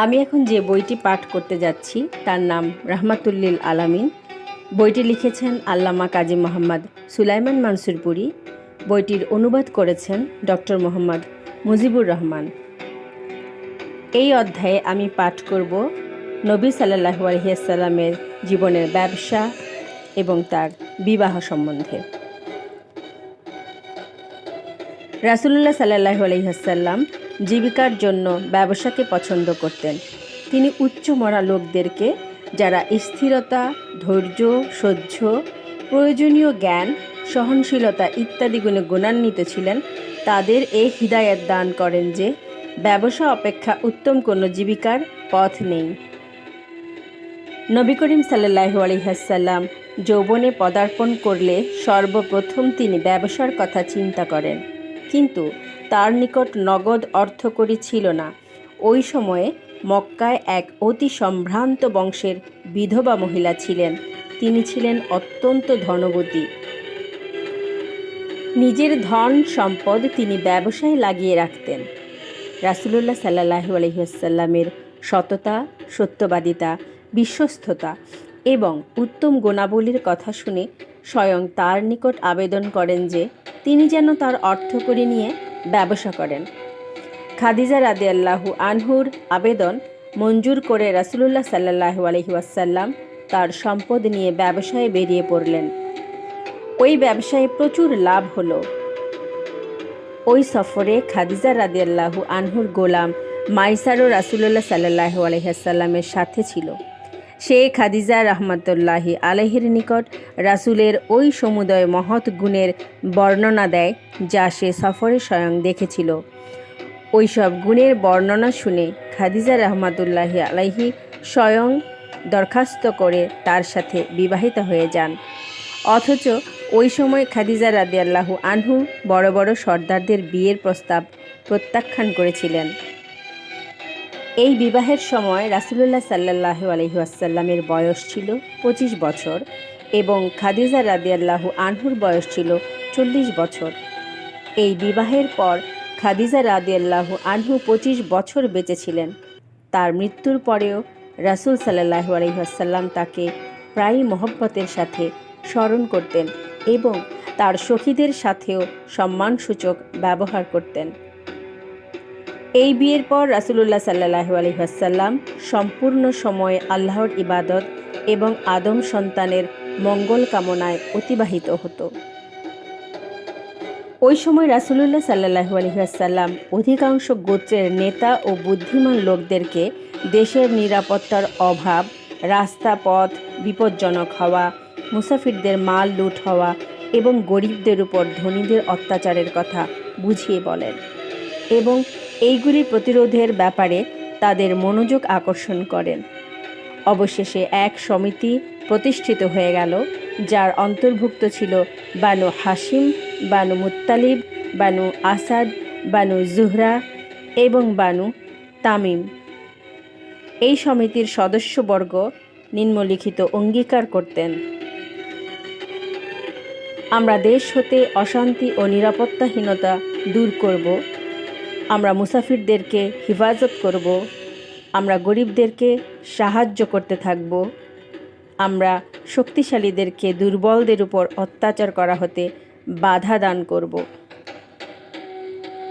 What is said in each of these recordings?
আমি এখন যে বইটি পাঠ করতে যাচ্ছি, তার নাম রাহমাতুল্লিল আলামিন। বইটি লিখেছেন আল্লামা কাজী মোহাম্মদ সুলাইমান মানসুরপুরি। বইটির অনুবাদ করেছেন ডক্টর মোহাম্মদ মুজিবুর রহমান। এই অধ্যায়ে আমি পাঠ করব নবী সাল্লাহু আলহিয়াসাল্লামের জীবনের ব্যবসা এবং তার বিবাহ সম্বন্ধে। রাসুলুল্লাহ সাল্লাহ আলহিহাসাল্লাম জীবিকার জন্য ব্যবসাকে পছন্দ করতেন। তিনি উচ্চমরা লোকদেরকে, যারা স্থিরতা, ধৈর্য, সহ্য, প্রয়োজনীয় জ্ঞান, সহনশীলতা ইত্যাদি গুণে গুণান্বিত ছিলেন, তাদের এই হৃদায়ত দান করেন যে ব্যবসা অপেক্ষা উত্তম কোনো জীবিকার পথ নেই। নবী করিম সাল্লাহ আলহিহাসাল্লাম যৌবনে পদার্পণ করলে সর্বপ্রথম তিনি ব্যবসার কথা চিন্তা করেন। কিন্তু তার নিকট নগদ অর্থকরী ছিল না। ওই সময়ে মক্কায় এক অতি সম্ভ্রান্ত বংশের বিধবা মহিলা ছিলেন। তিনি ছিলেন অত্যন্ত ধনবতী। নিজের ধন সম্পদ তিনি ব্যবসায় লাগিয়ে রাখতেন। রাসুলুল্লাহ সাল্লাহ আলহিহাসাল্লামের সততা, সত্যবাদিতা, বিশ্বস্ততা এবং উত্তম গুণাবলীর কথা শুনে স্বয়ং তার নিকট আবেদন করেন যে, তিনি যেন তার অর্থকরী নিয়ে ব্যবসা করেন। খাদিজা রাদে আল্লাহু আনহুর আবেদন মঞ্জুর করে রাসুলুল্লাহ সাল্লাহ আলহিউসাল্লাম তার সম্পদ নিয়ে ব্যবসায় বেরিয়ে পড়লেন। ওই ব্যবসায় প্রচুর লাভ হলো। ওই সফরে খাদিজা রাদে আল্লাহু আনহুর গোলাম মাইসারও রাসুলুল্লাহ সাল্লাহ আলহিহাসাল্লামের সাথে ছিল। সে খাদিজা রহমতুল্লাহি আলহির নিকট রাসুলের ওই সমুদয় মহৎ গুণের বর্ণনা দেয়, যা সে সফরে স্বয়ং দেখেছিল। ওই সব গুণের বর্ণনা শুনে খাদিজা রহমাতুল্লাহি আলাইহি স্বয়ং দরখাস্ত করে তার সাথে বিবাহিত হয়ে যান। অথচ ওই সময় খাদিজা রাদি আল্লাহু আনহু বড় বড় সর্দারদের বিয়ের প্রস্তাব প্রত্যাখ্যান করেছিলেন। এই বিবাহের সময় রাসুলুল্লাহ সাল্লাহ আলহিহাসাল্লামের বয়স ছিল পঁচিশ বছর এবং খাদিজা রাদিয়াল্লাহু আনহুর বয়স ছিল চল্লিশ বছর। এই বিবাহের পর খাদিজা রাদিয়াল্লাহু আনহু পঁচিশ বছর বেঁচেছিলেন। তার মৃত্যুর পরেও রাসুল সাল্লাহ আলহিহাসাল্লাম তাকে প্রায়ই মহব্বতের সাথে স্মরণ করতেন এবং তার সখীদের সাথেও সম্মানসূচক ব্যবহার করতেন। এই বিয়ের পর রাসুলুল্লাহ সাল্লাহ আলহিহাসাল্লাম সম্পূর্ণ সময় আল্লাহর ইবাদত এবং আদম সন্তানের মঙ্গল কামনায় অতিবাহিত হতো। ওই সময় রাসুলুল্লাহ সাল্লাহ আলহিহাসাল্লাম অধিকাংশ গোত্রের নেতা ও বুদ্ধিমান লোকদেরকে দেশের নিরাপত্তার অভাব, রাস্তা পথ বিপজ্জনক হওয়া, মুসাফিরদের মাল লুট হওয়া এবং গরিবদের উপর ধনীদের অত্যাচারের কথা বুঝিয়ে বলেন এবং এইগুলি প্রতিরোধের ব্যাপারে তাদের মনোযোগ আকর্ষণ করেন। অবশেষে এক সমিতি প্রতিষ্ঠিত হয়ে গেল, যার অন্তর্ভুক্ত ছিল Banu Hashim Banu Muttalib, Banu Asad, Banu Zuhra এবং বানু তামিম। এই সমিতির সদস্যবর্গ নিম্নলিখিত অঙ্গীকার করতেন। আমরা দেশ হতে অশান্তি ও নিরাপত্তাহীনতা দূর করব আমরা মুসাফিরদেরকে হেফাজত করব, আমরা গরিবদেরকে সাহায্য করতে থাকব, আমরা শক্তিশালীদেরকে দুর্বলদের উপর অত্যাচার করা হতে বাধা দান করব।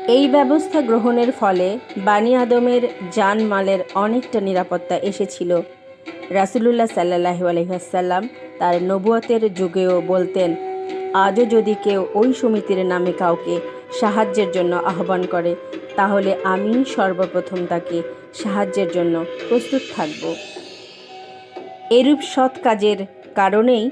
এই ব্যবস্থা গ্রহণের ফলে বানি আদমের জানমালের অনেকটা নিরাপত্তা এসেছিল। রাসুলুল্লাহ সাল্লাহ আলহিহাসাল্লাম তার নবুয়তের যুগেও বলতেন আজও যদি কেউ ওই সমিতির নামে কাউকে সাহায্যের জন্য আহ্বান করে, তাহলে আমি সর্বপ্রথম তাকে সাহায্যের জন্য প্রস্তুত থাকব। এরূপ সৎ কাজের কারণেই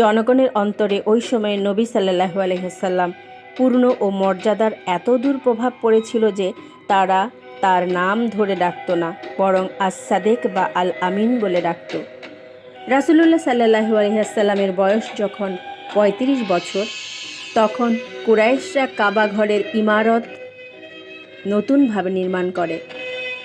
জনগণের অন্তরে ওই সময়ে নবী সাল্লাহ আলহিহাসাল্লাম পূর্ণ ও মর্যাদার এত দূর প্রভাব পড়েছিল যে তারা তার নাম ধরে ডাকত না, বরং আসাদেক বা আল আমিন বলে ডাকত। রাসুলুল্লাহ সাল্লাহু আলহিহাসাল্লামের বয়স যখন পঁয়ত্রিশ বছর। তখন কুরাইশরা কাবা ঘরের ইমারত নতুনভাবে নির্মাণ করে।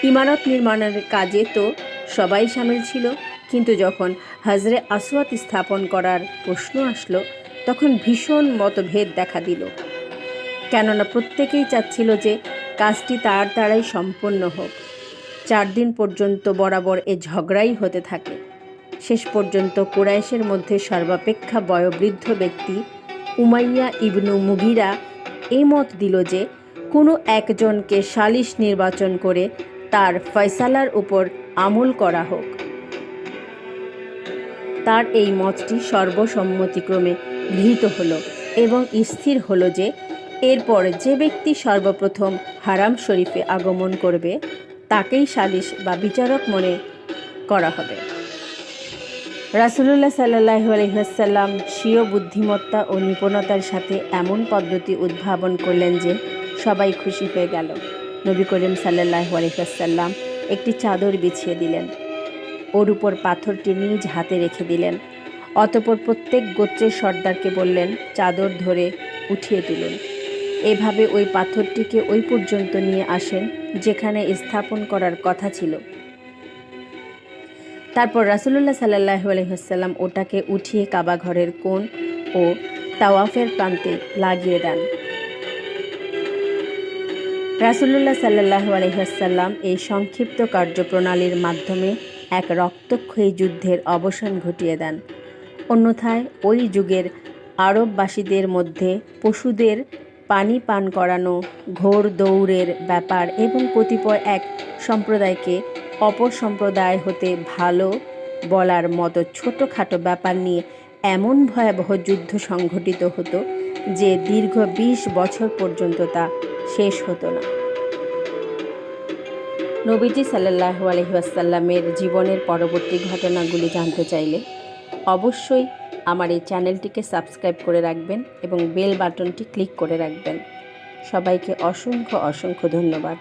ইমারত নির্মাণের কাজে তো সবাই সামিল ছিল, কিন্তু যখন হাজরে আসওয়াত স্থাপন করার প্রশ্ন আসলো, তখন ভীষণ মতভেদ দেখা দিল। কেননা প্রত্যেকেই চাচ্ছিল যে কাজটি তার দ্বারাই সম্পন্ন হোক। চার দিন পর্যন্ত বরাবর এ ঝগড়াই হতে থাকে। শেষ পর্যন্ত কোরাইশের মধ্যে সর্বাপেক্ষা বয়োবৃদ্ধ ব্যক্তি উমাইয়া ইবনু মুগিরা এই মত দিল যে, কোনো একজনকে সালিশ নির্বাচন করে তার ফয়সালার উপর আমল করা হোক। তার এই মতটি সর্বসম্মতিক্রমে গৃহীত হলো এবং স্থির হলো যে, এরপর যে ব্যক্তি সর্বপ্রথম হারাম শরীফে আগমন করবে, তাকেই সালিশ বা বিচারক মনে করা হবে। রাসুলুল্লাহ সাল্লাহ আলহিহাসাল্লাম স্বীয় বুদ্ধিমত্তা ও নিপুণতার সাথে এমন পদ্ধতি উদ্ভাবন করলেন যে সবাই খুশি হয়ে গেল। নবী করিম সাল্লাহ আলহিহাসাল্লাম একটি চাদর বিছিয়ে দিলেন। ওর উপর পাথরটি নিজ হাতে রেখে দিলেন। অতপর প্রত্যেক গোত্রের সর্দারকে বললেন, চাদর ধরে উঠিয়ে তুলুন। এভাবে ওই পাথরটিকে ওই পর্যন্ত নিয়ে আসেন, যেখানে স্থাপন করার কথা ছিল। তারপর রাসুলুল্লাহ সাল্লাহ আলহিহাসাল্লাম ওটাকে উঠিয়ে কাবা ঘরের কোণ ও তাওয়াফের প্রান্তে লাগিয়ে দেন। রাসুলুল্লাহ সাল্লাহ আলহিহাসাল্লাম এই সংক্ষিপ্ত কার্যপ্রণালীর মাধ্যমে এক রক্তক্ষয়ী যুদ্ধের অবসান ঘটিয়ে দেন। অন্যথায় ওই যুগের আরববাসীদের মধ্যে পশুদের পানি পান করানো ঘোর দৌড়ের ব্যাপার এবং কতিপয় এক সম্প্রদায়কে অপর সম্প্রদায় হতে ভালো বলার মতো ছোটোখাটো ব্যাপার নিয়ে এমন ভয়াবহ যুদ্ধ সংঘটিত হতো যে দীর্ঘ বিশ বছর পর্যন্ত তা শেষ হতো না। নবীজি সাল্লাহ আলহিহাসাল্লামের জীবনের পরবর্তী ঘটনাগুলি জানতে চাইলে অবশ্যই আমার এই চ্যানেলটিকে সাবস্ক্রাইব করে রাখবেন এবং বেল বাটনটি ক্লিক করে রাখবেন। সবাইকে অসংখ্য অসংখ্য ধন্যবাদ।